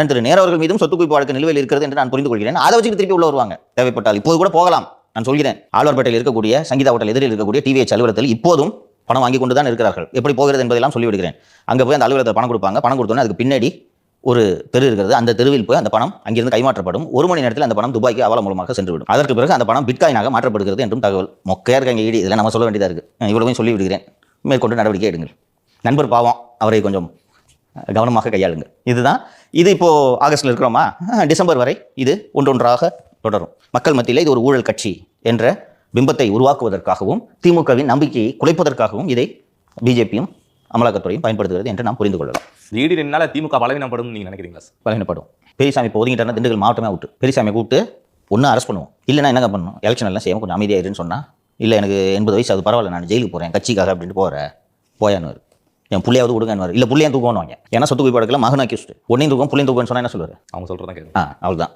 அண்ணன் திரு நேரு அவர்கள் மீதும் சொத்து குவிப்பு வழக்கு நிலுவையில் இருக்கிறது என்று நான் புரிந்து கொள்கிறேன். அதை வச்சுட்டு திருப்பி உள்ள வருவாங்க. தேவைப்பட்டால் இப்போது கூட போகலாம். நான் சொல்கிறேன். ஆழ்வார்பேட்டையில் இருக்கக்கூடிய சங்கீதா ஹோட்டல் எதிரில் இருக்கக்கூடிய டிவிஎச் அலுவலகத்தில் இப்போதும் பணம் வாங்கி கொண்டு தான் இருக்கிறார்கள். எப்படி போகிறது என்பதெல்லாம் சொல்லிவிடுகிறேன். அங்கே போய் அந்த அலுவலகத்தில் பணம் கொடுப்பாங்க. பணம் கொடுத்தோன்னே அதுக்கு பின்னாடி ஒரு தெரு இருக்கிறது. அந்த தெருவில் போய் அந்த பணம் அங்கிருந்து கைமாற்றப்படும். ஒரு மணி நேரத்தில் அந்த பணம் துபாய்க்கு அவல மூலமாக சென்றுவிடும். அதற்கு பிறகு அந்த பணம் பிட்காயினாக மாற்றப்படுகிறது என்றும் தகவல். மொக்கையாக இருக்காங்க ஈடி இதெல்லாம் நம்ம சொல்ல வேண்டியதாக இருக்குது இவ்வளவு சொல்லிவிடுகிறேன். மேற்கொண்டு நடவடிக்கை எடுங்கள். நண்பர் பாவம் அவரை கொஞ்சம் கவனமாக கையாளுங்கள். இதுதான் இது இப்போ ஆகஸ்ட்ல இருக்கிறோமா? டிசம்பர் வரை இது ஒன்றொன்றாக தொடரும். மக்கள் மத்தியில் இது ஒரு ஊழல் கட்சி என்ற பிம்பத்தை உருவாக்குவதற்காகவும் திமுகவின் நம்பிக்கையை குலைப்பதற்காகவும் இதை பிஜேபியும் அமலாக்கத்துறையும் பயன்படுத்துகிறது என்று நாம் புரிந்து கொள்ளலாம். ஈடி நின்னால திமுக பலவீனப்படும் நீங்க நினைக்கிறீங்களா சார்? பலகீனப்படும் பெரியசாமி இப்போ ஒதுங்கிட்டாருன்னா திண்டுக்கல் மாவட்டமே அவுட்டு. பெரியசாமி கூப்பிட்டு ஒன்று அரெஸ்ட் பண்ணுவோம். இல்லைன்னா என்னங்க பண்ணணும்? எலெக்ஷன் எல்லாம் செய்யாமல் கொஞ்சம் அமைதியாக இருன்னு சொன்னால் இல்லை எனக்கு எண்பது வயசு அது பரவாயில்ல நான் ஜெயிலுக்கு போகிறேன் கட்சிக்காக அப்படின்ட்டு போகிறேன் போயான்னு என் புள்ளையாவது கொடுங்கன்னு இல்லை புள்ளையும் தூக்கணும் ஏன்னா சொத்து குவிப்பு வழக்கில் மகன் அக்யூஸ்ட் ஒன்றையும் தூக்கம் புள்ளையும் தூக்கம்னு சொன்னால் என்ன சொல்லுவார்? அவங்க சொல்றதான் கேட்கு ஆ அவ்வளோதான்